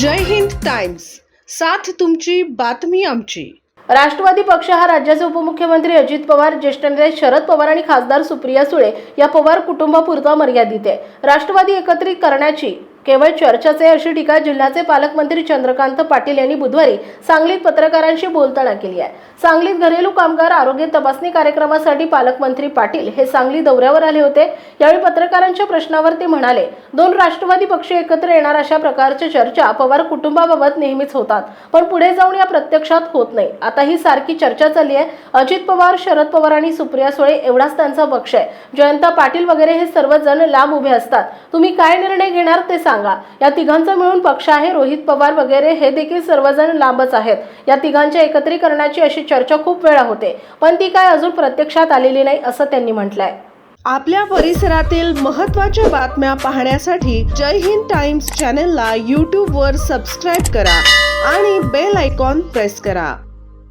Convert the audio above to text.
जय Hind times. साथ तुमची बातमी आमची. राष्ट्रवादी पक्ष हा राज्याचे उपमुख्यमंत्री अजित पवार ज्येष्ठ नेते शरद पवार आणि खासदार सुप्रिया सुळे या पवार कुटुंबापुरता मर्यादित आहे. राष्ट्रवादी एकत्रित करण्याची केवळ चर्चाचे अशी टीका जिल्ह्याचे पालकमंत्री चंद्रकांत पाटील यांनी बुधवारी सांगलीत पत्रकारांशी बोलताना केली आहे. सांगलीत घरेलू कामगार आरोग्य तपासणी कार्यक्रमासाठी पालकमंत्री पाटील हे सांगली दौऱ्यावर आले होते. यावेळी पत्रकारांच्या प्रश्नावर ते म्हणाले दोन राष्ट्रवादी पक्ष एकत्र येणार अशा प्रकारच्या चर्चा पवार कुटुंबाबाबत नेहमीच होतात. पण पुढे जाऊन या प्रत्यक्षात होत नाही. आता ही सारखी चर्चा चालली आहे. अजित पवार शरद पवार आणि सुप्रिया सुळे एवढाच त्यांचा पक्ष आहे. जयंत पाटील वगैरे हे सर्वजण लांब उभे असतात. तुम्ही काय निर्णय घेणार ते सांगा. या तिघांचा मिळून पक्ष आहे रोहित पवार वगैरे हे देखील सर्वजण लांबच आहेत. या तिघांच्या एकत्रीकरणाची अशी चर्चा खूप वेळा होते पण ती काय अजून प्रत्यक्षात आलेली नाही असं त्यांनी म्हटलंय. आपल्या परिसरातील महत्त्वाच्या बातम्या पाहण्यासाठी जय हिंद टाइम्स चॅनलला यूट्यूबवर सबस्क्राईब करा आणि बेल आयकॉन प्रेस करा.